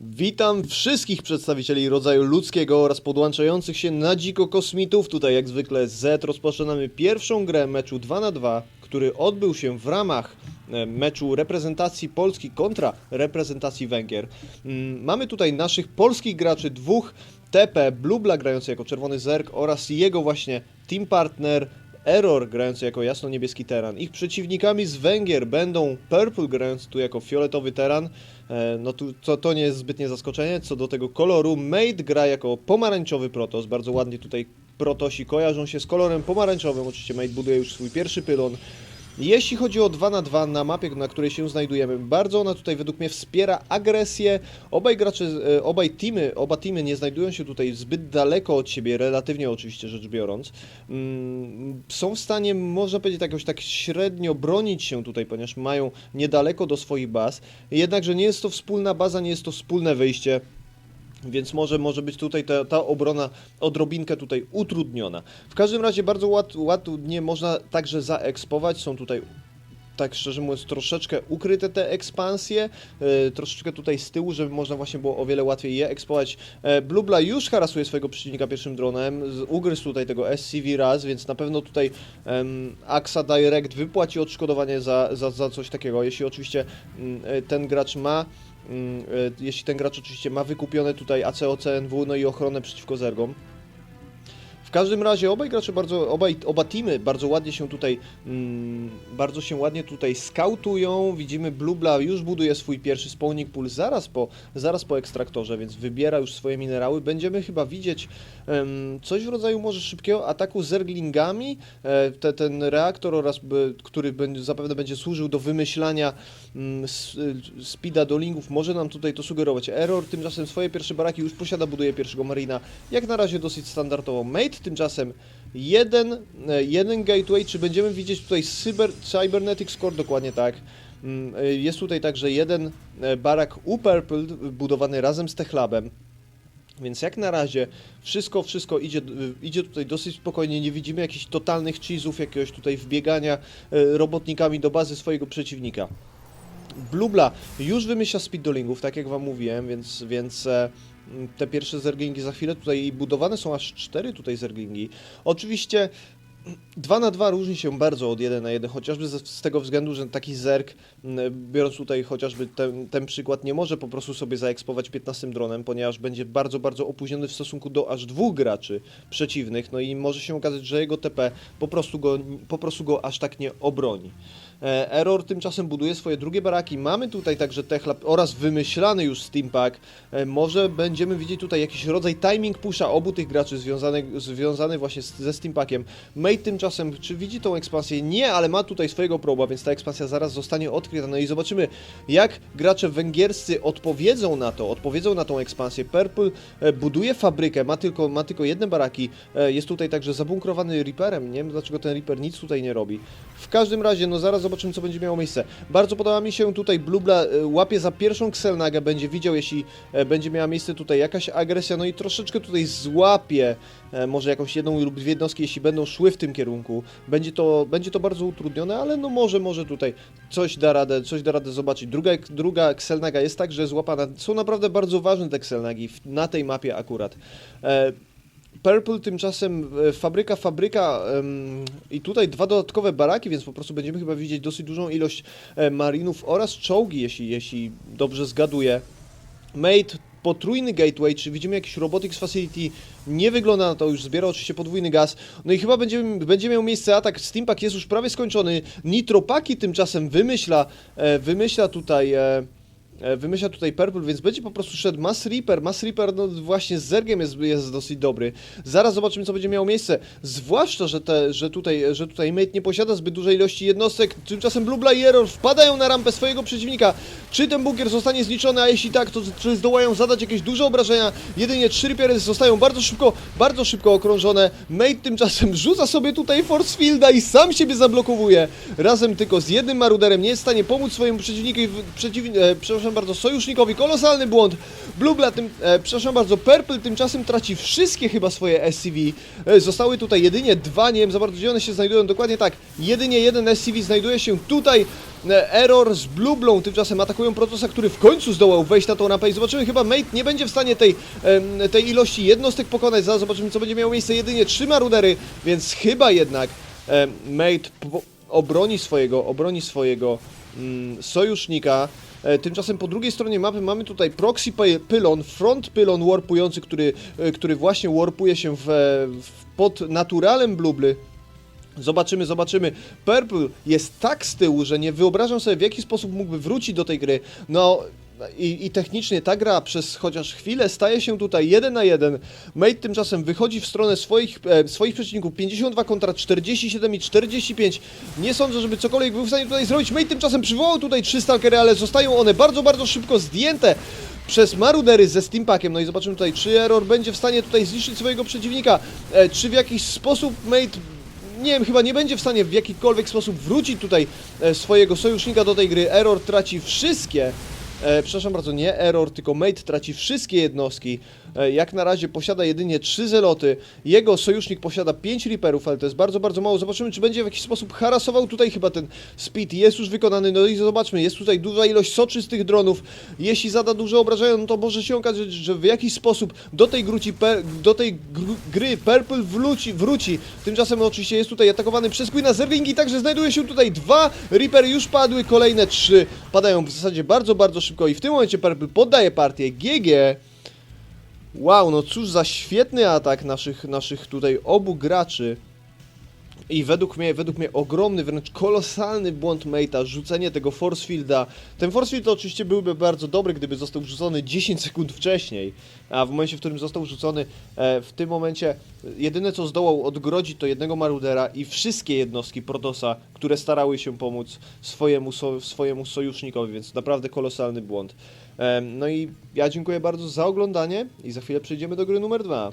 Witam wszystkich przedstawicieli rodzaju ludzkiego oraz podłączających się na dziko kosmitów. Tutaj jak zwykle Z rozpoczynamy pierwszą grę meczu 2 na 2 który odbył się w ramach e, meczu reprezentacji Polski kontra reprezentacji Węgier. Mm, Mamy tutaj naszych polskich graczy, dwóch TP, Blubla grający jako czerwony zerk oraz jego właśnie team partner Error grający jako jasno-niebieski teran. Ich przeciwnikami z Węgier będą Purple grający tu jako fioletowy teran. E, No tu to, to nie jest zbytnie zaskoczenie. Co do tego koloru, Mate gra jako pomarańczowy protos. Bardzo ładnie tutaj protosi kojarzą się z kolorem pomarańczowym. Oczywiście Mate buduje już swój pierwszy pylon. Jeśli chodzi o 2 na 2 na mapie, na której się znajdujemy, bardzo ona tutaj według mnie wspiera agresję. Obaj gracze, e, obaj teamy, oba teamy nie znajdują się tutaj zbyt daleko od siebie, relatywnie oczywiście rzecz biorąc. Mm, Są w stanie, można powiedzieć, jakoś tak średnio bronić się tutaj, ponieważ mają niedaleko do swoich baz. Jednakże nie jest to wspólna baza, nie jest to wspólne wyjście. Więc może, może być tutaj ta, ta obrona odrobinkę tutaj utrudniona. W każdym razie bardzo ładnie można także zaekspować. Są tutaj, tak szczerze mówiąc, troszeczkę ukryte te ekspansje. e, troszeczkę tutaj z tyłu, żeby można właśnie było o wiele łatwiej je ekspować. E, Blubla już harasuje swojego przeciwnika pierwszym dronem. Ugryzł tutaj tego SCV raz, więc na pewno tutaj em, AXA Direct wypłaci odszkodowanie za, za, za coś takiego. Jeśli oczywiście mm, e, ten gracz ma jeśli ten gracz oczywiście ma wykupione tutaj ACOCNW, no i ochronę przeciwko zergom. W każdym razie obaj gracze bardzo, obaj, oba teamy bardzo ładnie się tutaj, mm, bardzo się ładnie tutaj skautują. Widzimy Blubla już buduje swój pierwszy spawning pool zaraz po, zaraz po ekstraktorze, więc wybiera już swoje minerały. Będziemy chyba widzieć em, coś w rodzaju może szybkiego ataku zerglingami. E, te, ten reaktor oraz, by, który będzie, zapewne będzie służył do wymyślania mm, y, speeda do lingów, może nam tutaj to sugerować. Error tymczasem swoje pierwsze baraki już posiada, buduje pierwszego marina. Jak na razie dosyć standardowo. Mate tymczasem jeden, e, jeden gateway. Czy będziemy widzieć tutaj cyber, cybernetic score? Dokładnie tak. Mm, e, Jest tutaj także jeden e, barak u Purple budowany razem z Techlabem. Więc jak na razie wszystko, wszystko idzie, idzie tutaj dosyć spokojnie, nie widzimy jakichś totalnych cheese'ów, jakiegoś tutaj wbiegania robotnikami do bazy swojego przeciwnika. Blubla już wymyśla speedolingów, tak jak wam mówiłem, więc, więc te pierwsze zerglingi za chwilę tutaj budowane są aż cztery tutaj zerglingi. Oczywiście 2 na 2 różni się bardzo od 1 na 1, chociażby z, z tego względu, że taki zerg, m, biorąc tutaj chociażby ten, ten przykład, nie może po prostu sobie zaekspować 15 dronem, ponieważ będzie bardzo, bardzo opóźniony w stosunku do aż dwóch graczy przeciwnych, no i może się okazać, że jego TP po prostu go, po prostu go aż tak nie obroni. E, Error tymczasem buduje swoje drugie baraki. Mamy tutaj także Techlab oraz wymyślany już Steampack. E, Może będziemy widzieć tutaj jakiś rodzaj timing pusha obu tych graczy związany, związany właśnie z, ze Steampackiem. Tymczasem, czy widzi tą ekspansję? Nie, ale ma tutaj swojego proba, więc ta ekspansja zaraz zostanie odkryta. No i zobaczymy, jak gracze węgierscy odpowiedzą na to, odpowiedzą na tą ekspansję. Purple e, buduje fabrykę, ma tylko, ma tylko jedne baraki. E, Jest tutaj także zabunkrowany Reaperem. Nie wiem dlaczego ten Reaper nic tutaj nie robi. W każdym razie, no zaraz zobaczymy, co będzie miało miejsce. Bardzo podoba mi się tutaj Blubla e, łapie za pierwszą Xelnagę, będzie widział, jeśli będzie miała miejsce tutaj jakaś agresja, no i troszeczkę tutaj złapie może jakąś jedną lub dwie jednostki, jeśli będą szły w tym kierunku. Będzie to, będzie to bardzo utrudnione, ale no może, może tutaj coś da radę, coś da radę zobaczyć. Druga, druga Xelnaga jest także złapana. Są naprawdę bardzo ważne te Xelnagi na tej mapie akurat. E, Purple tymczasem e, fabryka, fabryka em, i tutaj dwa dodatkowe baraki, więc po prostu będziemy chyba widzieć dosyć dużą ilość e, marinów oraz czołgi, jeśli, jeśli dobrze zgaduję. Mate, potrójny gateway, czy widzimy jakiś robotics facility, nie wygląda na to, już zbiera oczywiście podwójny gaz. No i chyba będzie, będzie miał miejsce atak, Steampack jest już prawie skończony, Nitropaki tymczasem wymyśla, e, wymyśla tutaj... E, Wymyśla tutaj Purple, więc będzie po prostu szedł Mass Reaper. Mass Reaper, no właśnie z Zergiem jest, jest dosyć dobry. Zaraz zobaczymy, co będzie miało miejsce. Zwłaszcza, że, te, że, tutaj, że tutaj Mate nie posiada zbyt dużej ilości jednostek. Tymczasem Blubla i Error wpadają na rampę swojego przeciwnika. Czy ten bunkier zostanie zniszczony, a jeśli tak, to czy zdołają zadać jakieś duże obrażenia? Jedynie trzy Reapery zostają bardzo szybko, bardzo szybko okrążone. Mate tymczasem rzuca sobie tutaj Force Fielda i sam siebie zablokowuje. Razem tylko z jednym maruderem nie jest w stanie pomóc swojemu przeciwnikowi, przeciw, e, przepraszam, przepraszam bardzo, sojusznikowi, kolosalny błąd. Blubla, tym, e, przepraszam bardzo, Purple tymczasem traci wszystkie chyba swoje SCV. E, zostały tutaj jedynie dwa, nie wiem za bardzo gdzie one się znajdują, dokładnie tak. Jedynie jeden SCV znajduje się tutaj. E, Error z Blublą tymczasem atakują Protosa, który w końcu zdołał wejść na tą rampę i zobaczymy, chyba Mate nie będzie w stanie tej, em, tej ilości jednostek pokonać. Zaraz zobaczymy, co będzie miało miejsce. Jedynie trzy marudery, więc chyba jednak em, Mate obroni swojego, obroni swojego mm, sojusznika. E, Tymczasem po drugiej stronie mapy mamy tutaj proxy py- pylon, front pylon warpujący, który, e, który właśnie warpuje się w, w, pod naturalem blubly. Zobaczymy, zobaczymy. Purple jest tak z tyłu, że nie wyobrażam sobie w jaki sposób mógłby wrócić do tej gry. No i, i technicznie ta gra przez chociaż chwilę staje się tutaj jeden na jeden. Mate tymczasem wychodzi w stronę swoich, e, swoich przeciwników 52 kontra 47 i 45. Nie sądzę, żeby cokolwiek był w stanie tutaj zrobić. Mate tymczasem przywołał tutaj trzy stalkery, ale zostają one bardzo, bardzo szybko zdjęte przez marudery ze Steampakiem. No i zobaczymy tutaj, czy Error będzie w stanie tutaj zniszczyć swojego przeciwnika. E, czy w jakiś sposób Mate nie wiem, chyba nie będzie w stanie w jakikolwiek sposób wrócić tutaj e, swojego sojusznika do tej gry. Error traci wszystkie. E, przepraszam bardzo, nie Error, tylko Mate traci wszystkie jednostki. E, jak na razie posiada jedynie 3 zeloty. Jego sojusznik posiada 5 Reaperów, ale to jest bardzo, bardzo mało. Zobaczymy, czy będzie w jakiś sposób harasował tutaj chyba ten speed. Jest już wykonany, no i zobaczmy, jest tutaj duża ilość soczystych dronów. Jeśli zada duże obrażenia, no to może się okazać, że w jakiś sposób do tej, gruci, per, do tej gry Purple wróci, wróci. Tymczasem oczywiście jest tutaj atakowany przez Queena Zerlingi, także znajduje się tutaj dwa Reapery, już padły, kolejne trzy padają w zasadzie bardzo, bardzo szybko i w tym momencie Purple poddaje partię. GG. Wow, no cóż za świetny atak naszych, naszych tutaj obu graczy. I według mnie, według mnie ogromny, wręcz kolosalny błąd Mate'a, rzucenie tego force fielda. Ten force field oczywiście byłby bardzo dobry, gdyby został rzucony 10 sekund wcześniej, a w momencie, w którym został rzucony, e, w tym momencie e, jedyne co zdołał odgrodzić to jednego marudera i wszystkie jednostki Protosa, które starały się pomóc swojemu, swojemu sojusznikowi, więc naprawdę kolosalny błąd. Em, No i ja dziękuję bardzo za oglądanie i za chwilę przejdziemy do gry numer dwa.